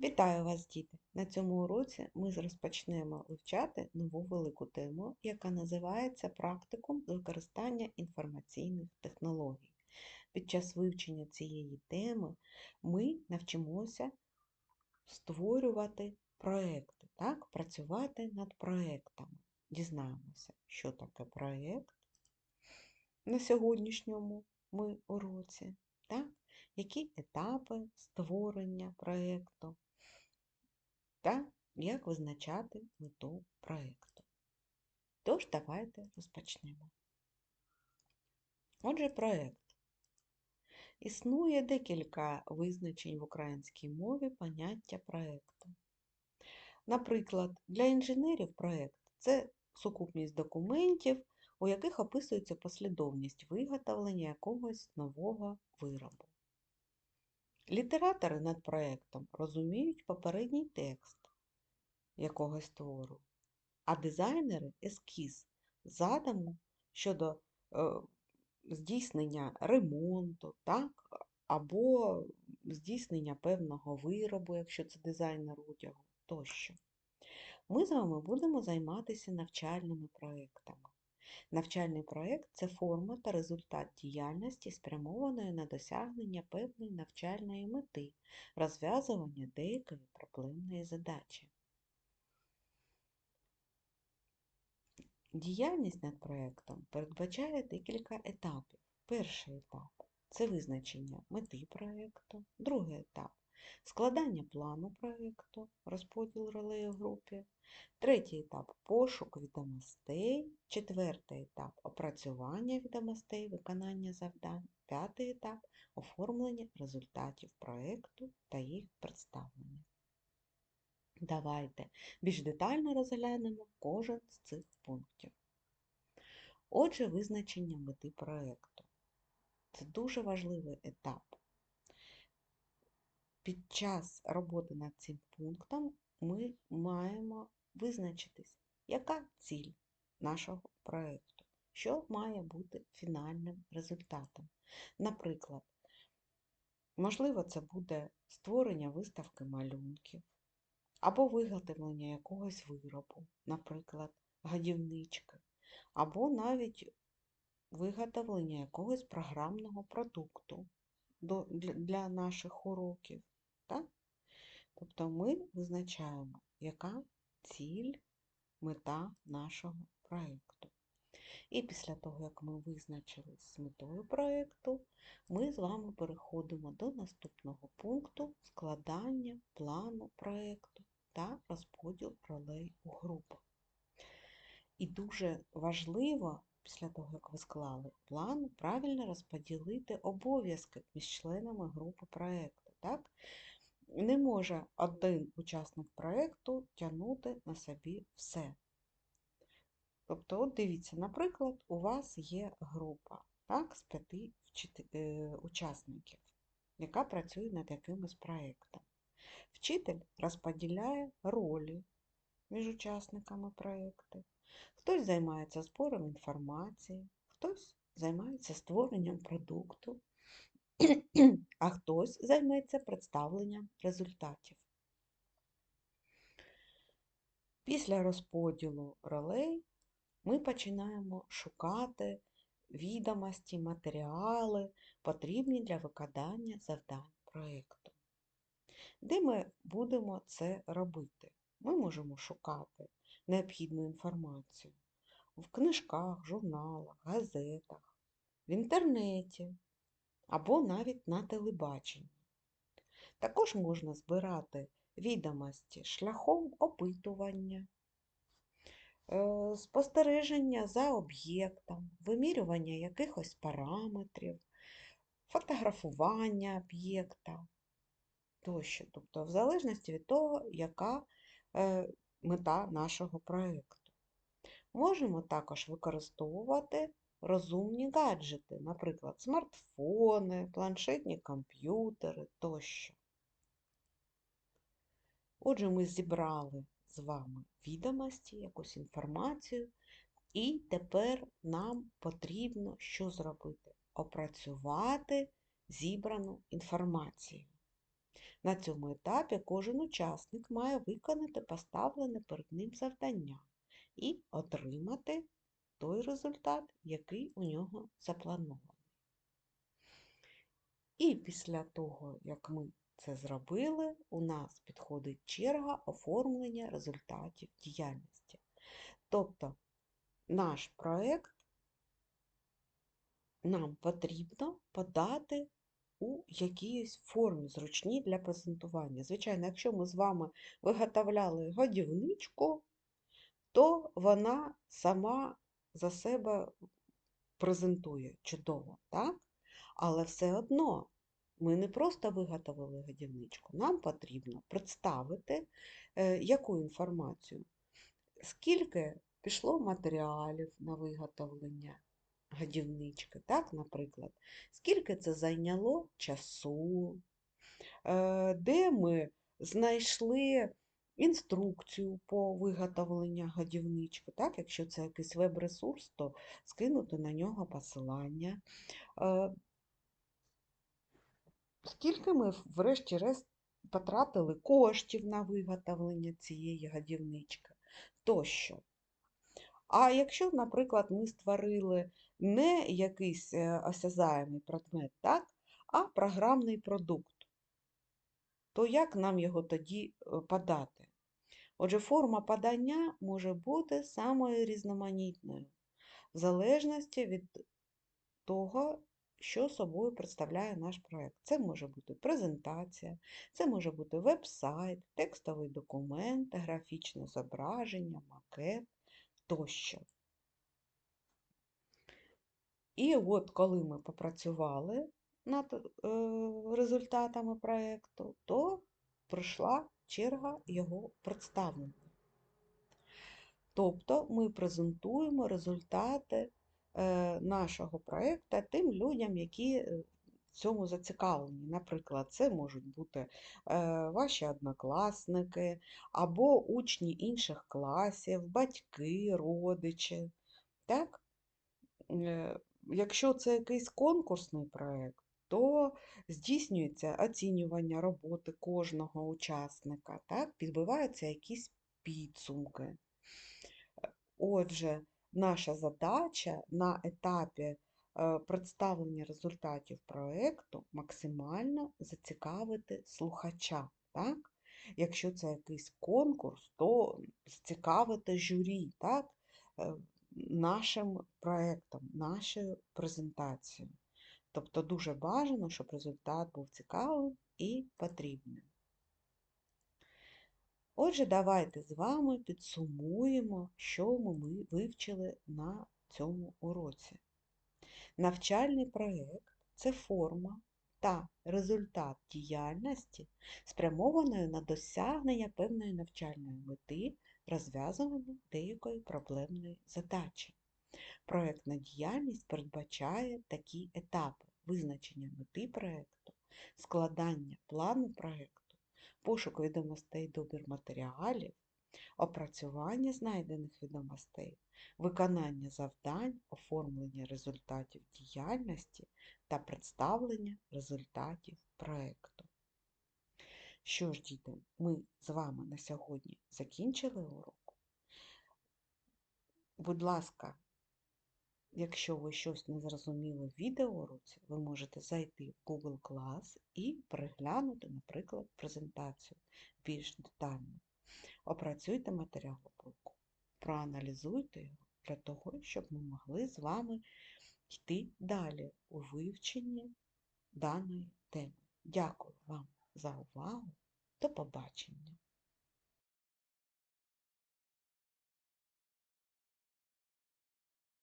Вітаю вас, діти! На цьому уроці ми розпочнемо вивчати нову велику тему, яка називається Практикум використання інформаційних технологій. Під час вивчення цієї теми ми навчимося створювати проекти, так? працювати над проектами. Дізнаємося, що таке проєкт на сьогоднішньому ми уроці. Так? Які етапи створення проєкту, та як визначати мету проєкту. Тож, давайте розпочнемо. Отже, проєкт. Існує декілька визначень в українській мові поняття проєкту. Наприклад, для інженерів проєкт це сукупність документів, у яких описується послідовність виготовлення якогось нового виробу. Літератори над проєктом розуміють попередній текст якогось твору, а дизайнери ескіз задуму щодо е, здійснення ремонту, так? або здійснення певного виробу, якщо це дизайнер одягу тощо. Ми з вами будемо займатися навчальними проєктами. Навчальний проєкт це форма та результат діяльності, спрямованої на досягнення певної навчальної мети, розв'язування деякої проблемної задачі. Діяльність над проєктом передбачає декілька етапів. Перший етап це визначення мети проєкту, другий етап складання плану проєкту, розподіл ролей у групі, третій етап пошук відомостей, четвертий етап опрацювання відомостей, виконання завдань, п'ятий етап оформлення результатів проєкту та їх представлення. Давайте більш детально розглянемо кожен з цих пунктів. Отже, визначення мети проєкту. Це дуже важливий етап. Під час роботи над цим пунктом ми маємо визначитись, яка ціль нашого проєкту, що має бути фінальним результатом. Наприклад, можливо, це буде створення виставки малюнків, або виготовлення якогось виробу, наприклад, гадівнички, або навіть виготовлення якогось програмного продукту для наших уроків. Так? Тобто ми визначаємо, яка ціль, мета нашого проєкту. І після того, як ми визначились з метою проєкту, ми з вами переходимо до наступного пункту складання плану проєкту та розподіл ролей у групах. І дуже важливо, після того, як ви склали план, правильно розподілити обов'язки між членами групи проєкту. Так? Не може один учасник проєкту тягнути на собі все. Тобто, от дивіться, наприклад, у вас є група так, з п'яти е, учасників, яка працює над якимось проєктом. Вчитель розподіляє ролі між учасниками проєкту. Хтось займається збором інформації, хтось займається створенням продукту, а хтось займеться представленням результатів. Після розподілу ролей ми починаємо шукати відомості, матеріали, потрібні для виконання завдань проєкту. Де ми будемо це робити? Ми можемо шукати необхідну інформацію в книжках, журналах, газетах, в інтернеті або навіть на телебаченні. Також можна збирати відомості шляхом опитування, е, спостереження за об'єктом, вимірювання якихось параметрів, фотографування об'єкта тощо. Тобто, в залежності від того, яка е, мета нашого проєкту. Можемо також використовувати розумні гаджети, наприклад, смартфони, планшетні комп'ютери тощо. Отже, ми зібрали з вами відомості, якусь інформацію, і тепер нам потрібно що зробити? Опрацювати зібрану інформацію. На цьому етапі кожен учасник має виконати поставлене перед ним завдання і отримати той результат, який у нього запланований. І після того, як ми це зробили, у нас підходить черга оформлення результатів діяльності. Тобто наш проєкт нам потрібно подати у якійсь формі зручній для презентування. Звичайно, якщо ми з вами виготовляли годівничку, то вона сама за себе презентує чудово, так? Але все одно ми не просто виготовили годівничку, нам потрібно представити е, яку інформацію, скільки пішло матеріалів на виготовлення годівнички, так, наприклад, скільки це зайняло часу, е, де ми знайшли інструкцію по виготовленню годівнички. Так? Якщо це якийсь веб-ресурс, то скинути на нього посилання. Е, Скільки ми, врешті-решт, потратили коштів на виготовлення цієї годівнички тощо. А якщо, наприклад, ми створили не якийсь е, осязаємий предмет, так, а програмний продукт, то як нам його тоді е, подати? Отже, форма подання може бути самою різноманітною, в залежності від того, що собою представляє наш проєкт. Це може бути презентація, це може бути веб-сайт, текстовий документ, графічне зображення, макет тощо. І от коли ми попрацювали над е, результатами проєкту, то прийшла черга його представлення. Тобто ми презентуємо результати е, нашого проєкту тим людям, які е, в цьому зацікавлені. Наприклад, це можуть бути е, ваші однокласники або учні інших класів, батьки, родичі. Так? Якщо це якийсь конкурсний проєкт, то здійснюється оцінювання роботи кожного учасника, так? підбиваються якісь підсумки. Отже, наша задача на етапі е, представлення результатів проєкту максимально зацікавити слухача. Так? Якщо це якийсь конкурс, то зацікавити журі так? Е, нашим проєктом, нашою презентацією. Тобто дуже бажано, щоб результат був цікавим і потрібним. Отже, давайте з вами підсумуємо, що ми вивчили на цьому уроці. Навчальний проєкт це форма та результат діяльності, спрямованої на досягнення певної навчальної мети, розв'язування деякої проблемної задачі. Проєктна діяльність передбачає такі етапи визначення мети проєкту, складання плану проєкту, пошук відомостей добір матеріалів, опрацювання знайдених відомостей, виконання завдань, оформлення результатів діяльності та представлення результатів проєкту. Що ж, діти, ми з вами на сьогодні закінчили урок. Будь ласка, якщо ви щось не зрозуміли в відеоуроці, ви можете зайти в Google Class і переглянути, наприклад, презентацію більш детально. Опрацюйте матеріал уроку, проаналізуйте його для того, щоб ми могли з вами йти далі у вивченні даної теми. Дякую вам за увагу. До побачення!